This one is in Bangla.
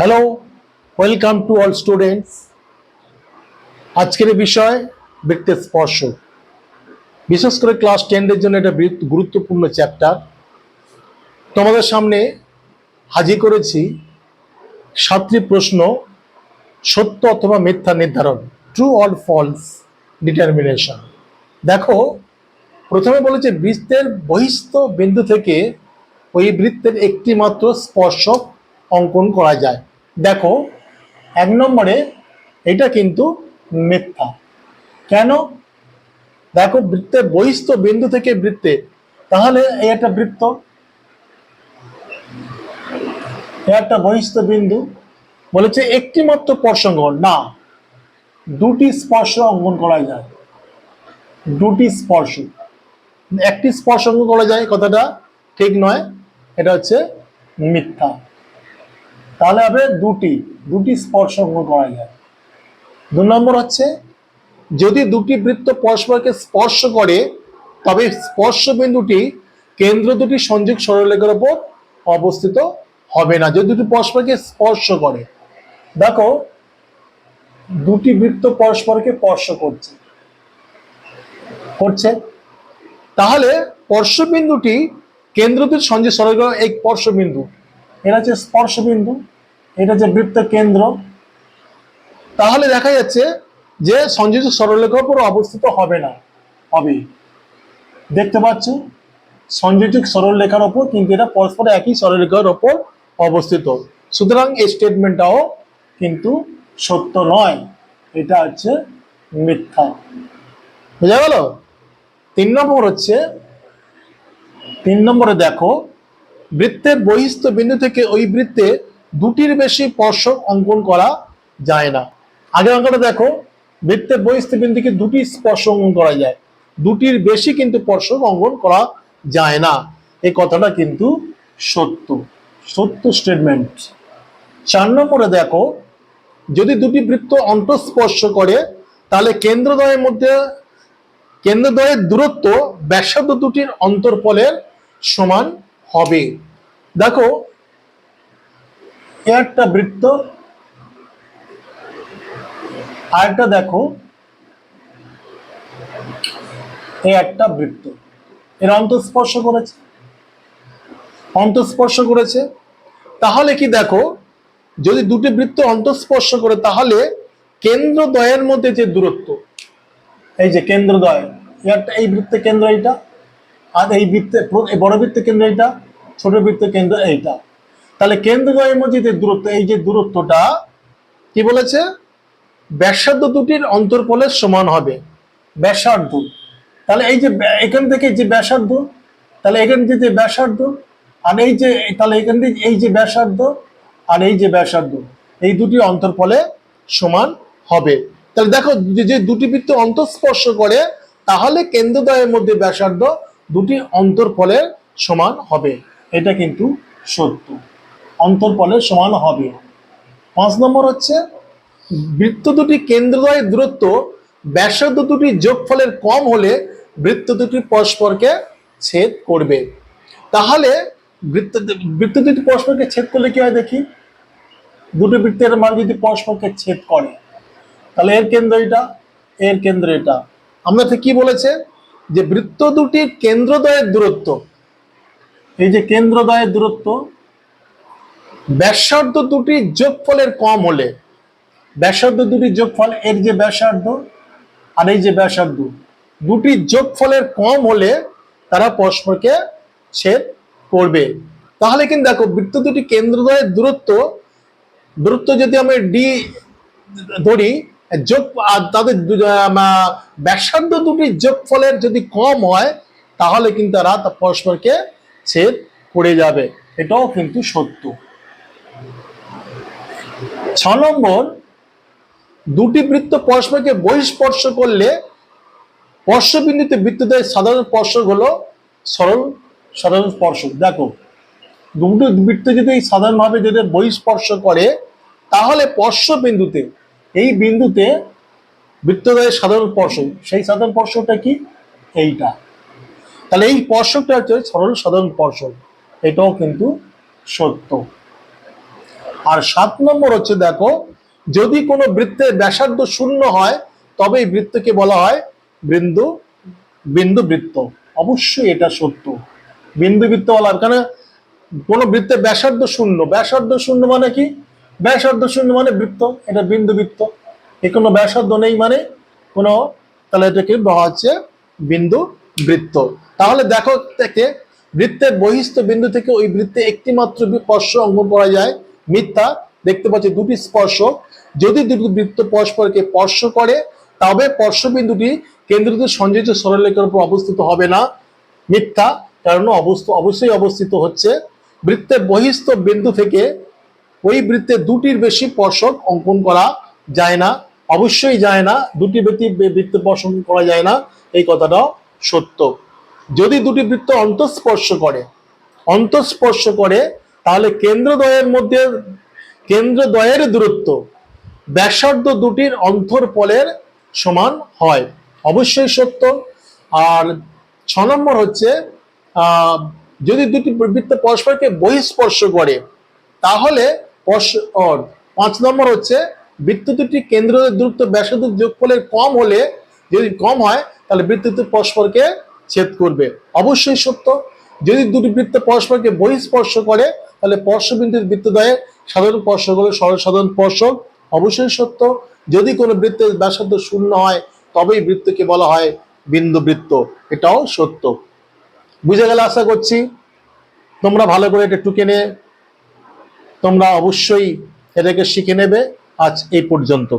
Hello welcome to all students আজকের বিষয় বৃত্তের স্পর্শ। বিশেষ করে ক্লাস টেনের জন্য এটা গুরুত্বপূর্ণ চ্যাপ্টার তোমাদের সামনে হাজির করেছি সাতটি প্রশ্ন, সত্য অথবা মিথ্যা নির্ধারণ। ট্রু অর ফলস ডিটারমিনেশন দেখো, প্রথমে বলেছে বৃত্তের বহিস্থ বিন্দু থেকে ওই বৃত্তের একটি মাত্র স্পর্শক অঙ্কন করা যায়। দেখো, এক নম্বরে এটা কিন্তু মিথ্যা। কেন? দেখো, বৃত্তে বহিস্থ বিন্দু থেকে বৃত্তে, তাহলে এই একটা বৃত্ত একটা বহিস্থ বিন্দু বলেছে একটি মাত্র স্পর্শক না, দুটি স্পর্শ অঙ্কন করা যায়। দুটি স্পর্শ। একটি স্পর্শ অঙ্কন করা যায়, কথাটা ঠিক নয়, এটা হচ্ছে মিথ্যা। তাহলে হবে দুটি দুটি স্পর্শ অঙ্কন করা যায়। দু নম্বর হচ্ছে, যদি দুটি বৃত্ত পরস্পরকে স্পর্শ করে, তবে স্পর্শ বিন্দুটি কেন্দ্র দুটি সংযোগ সরলরেখার উপর অবস্থিত হবে না। যদি দুটি পরস্পরকে স্পর্শ করে, দেখো, দুটি বৃত্ত পরস্পরকে স্পর্শ করছে করছে। তাহলে স্পর্শবিন্দুটি কেন্দ্রটির সংযোগ সরলরেখা এই স্পর্শবিন্দু এটা হচ্ছে স্পর্শবিন্দু, এটা হচ্ছে বৃত্ত কেন্দ্র। তাহলে দেখা যাচ্ছে যে সংযোজিত সরলরেখার উপর অবস্থিত হবে না, হবে। দেখতে পাচ্ছ সংযোজক সরলরেখার ওপর কিন্তু এটা পরস্পর একই সরলরেখার ওপর অবস্থিত। সুতরাং এই স্টেটমেন্টটাও কিন্তু সত্য নয়, এটা হচ্ছে মিথ্যা। বুঝা গেল? তিন নম্বর হচ্ছে, তিন নম্বরে দেখো বৃত্তের বহিস্থ বিন্দু থেকে ওই বৃত্তে দুটির বেশি স্পর্শক অঙ্কন করা যায় না। আগের অঙ্কটা দেখো, বৃত্তের বহিস্থ বিন্দু থেকে দুটি স্পর্শ অঙ্কন করা যায়, দুটির বেশি কিন্তু স্পর্শক অঙ্কন করা যায় না। এই কথাটা কিন্তু সত্য সত্য স্টেটমেন্ট চার নম্বরে দেখো, যদি দুটি বৃত্ত অন্তঃস্পর্শ করে, তাহলে কেন্দ্রদ্বয়ের মধ্যে, কেন্দ্রদ্বয়ের দূরত্ব ব্যাসার্ধ দুটির অন্তর্পলের সমান হবে। দেখো, একটা বৃত্ত, আরেকটা দেখো এ একটা বৃত্ত। এর অন্তঃস্পর্শ করেছে। অন্তঃস্পর্শ করেছে। তাহলে কি দেখো, যদি দুটি বৃত্ত অন্তঃস্পর্শ করে, তাহলে কেন্দ্রদ্বয়ের মধ্যে যে দূরত্ব, এই যে কেন্দ্রদ্বয়, এই একটা এই বৃত্তের কেন্দ্র এইটা। আর এই বৃত্তের এই বড় বৃত্তের কেন্দ্র এইটা, ছোট বৃত্তের কেন্দ্র এইটা। তাহলে কেন্দ্রদ্বয়ের মধ্যে যে দূরত্ব, এই যে দূরত্বটা, কি বলেছে? ব্যাসার্ধ দুটির অন্তর্পলের সমান হবে। ব্যাসার্ধ। তাহলে এই যে এখান থেকে যে ব্যাসার্ধ, তাহলে এখান থেকে ব্যাসার্ধ, আর এই যে, তাহলে এখান থেকে এই যে ব্যাসার্ধ, আর এই যে ব্যাসার্ধ, এই দুটি অন্তর্পলে সমান হবে। তাহলে দেখো, যে দুটি বৃত্ত অন্তঃস্পর্শ করে, তাহলে কেন্দ্রদ্বয়ের মধ্যে ব্যাসার্ধ দুটি অন্তর্পলের সমান হবে। এটা কিন্তু সত্য। অন্তর্পলের সমান হবে। পাঁচ নম্বর হচ্ছে, বৃত্ত দুটি কেন্দ্রদ্বয়ের দূরত্ব ব্যাসার্ধ দুটি যোগফলের কম হলে বৃত্ত দুটি পরস্পরকে ছেদ করবে। তাহলে বৃত্ত বৃত্ত দুটি পরস্পরকে ছেদ করলে কি হয় দেখি? দুটো বৃত্তের মান যদি পরস্পরকে ছেদ করে, তাহলে এর কেন্দ্র এটা, এর কেন্দ্র এটা। আমরা কি বলেছে? যে বৃত্ত দুটির কেন্দ্রদয়ের দূরত্ব। এই যে কেন্দ্রদয়ের দূরত্ব, ব্যাসার্ধ দুটি যোগফলের কম হলে, ব্যাসার্ধ দুটি যোগফল, এর যে ব্যাসার্ধ আর এই যে ব্যাসার্ধ, দুটি যোগফলের কম হলে তারা পরস্পরকে ছেদ করবে। তাহলে কিন্তু দেখো, বৃত্ত দুটি কেন্দ্রদয়ের দূরত্ব দূরত্ব যদি আমি ডি ধরি যোগ তাদের ব্যাসার্ধ দুটি যোগফলের যদি কম হয়, তাহলে কিন্তু তারা পরস্পরকে ছেদ করে যাবে। এটাও কিন্তু সত্য। ছ নম্বর, দুটি বৃত্ত পরস্পরকে বহিঃস্পর্শ করলে স্পর্শবিন্দুতে বৃত্তদের সাধারণ স্পর্শক হলো সরল, সাধারণ স্পর্শক। দেখো, দুটো বৃত্ত যদি সাধারণভাবে যদি বহিঃস্পর্শ করে, তাহলে স্পর্শ বিন্দুতে এই বিন্দুতে বৃত্তদ্বয়ের সাধারণ স্পর্শক, সেই সাধারণ স্পর্শকটা কি? এইটা। তাহলে এই স্পর্শকটা হচ্ছে সরল সাধারণ স্পর্শক। এটাও কিন্তু সত্য। আর সাত নম্বর হচ্ছে দেখো, যদি কোনো বৃত্তের ব্যাসার্ধ শূন্য হয়, তবে এই বৃত্তকে বলা হয় বিন্দু বিন্দু বৃত্ত। অবশ্যই এটা সত্য। বিন্দু বৃত্ত বলা। কারণ কোনো? বৃত্তের ব্যাসার্ধ শূন্য। ব্যাসার্ধ শূন্য মানে কি? ব্যাসার্ধ শূন্য মানে বৃত্ত, এটা বিন্দু বৃত্ত। এ কোনো ব্যাসার্ধ নেই মানে কোনো, তাহলে এটাকে বলা হচ্ছে বিন্দু বৃত্ত। তাহলে দেখো থেকে বৃত্তের বহিস্থ বিন্দু থেকে ওই বৃত্তে একটি মাত্র স্পর্শ অঙ্কন করা যায়, মিথ্যা। দেখতে পাচ্ছি দুটি স্পর্শ। যদি দুটি বৃত্ত পরস্পরকে স্পর্শ করে, তবে স্পর্শ বিন্দুটি কেন্দ্রিত সংযোজিত সরলরেখার উপর অবস্থিত হবে না, মিথ্যা। কারণ অবস্থ, অবশ্যই অবস্থিত হচ্ছে। বৃত্তের বহিস্থ বিন্দু থেকে ওই বৃত্তে দুটির বেশি স্পর্শক অঙ্কন করা যায় না। অবশ্যই যায় না, দুটি বৃত্তি বৃত্ত স্পর্শন করা যায় না, এই কথাটাও সত্য। যদি দুটি বৃত্ত অন্তঃস্পর্শ করে অন্তঃস্পর্শ করে, তাহলে কেন্দ্রদ্বয়ের মধ্যে কেন্দ্রদ্বয়ের দূরত্ব ব্যাসার্ধ দুটির অন্তরপলের সমান হয়। অবশ্যই সত্য। আর ছ নম্বর হচ্ছে যদি দুটি বৃত্ত পরস্পরকে বহিঃস্পর্শ করে, তাহলে পাঁচ নম্বর হচ্ছে বৃত্ত দুটি কেন্দ্র দূরত্ব ব্যাসার্ধ যোগফলের কম হলে, যদি কম হয়, তাহলে বৃত্ত পরস্পরকে ছেদ করবে। অবশ্যই সত্য, যদি দুটি বৃত্ত পরস্পরকে বহিঃস্পর্শ করে, তাহলে স্পর্শবিন্দুর বৃত্তদ্বয়ের সাধারণ সরল সাধারণ স্পর্শক অবশ্যই সত্য, যদি কোনো বৃত্তের ব্যাসার্ধ শূন্য হয়, তবেই বৃত্তকে বলা হয় বিন্দু বৃত্ত। এটাও সত্য। বুঝে গেলে আশা করছি, তোমরা ভালো করে এটা টুকে নিয়ে তোমরা অবশ্যই এটাকে শিখে নেবে আজ এই পর্যন্ত।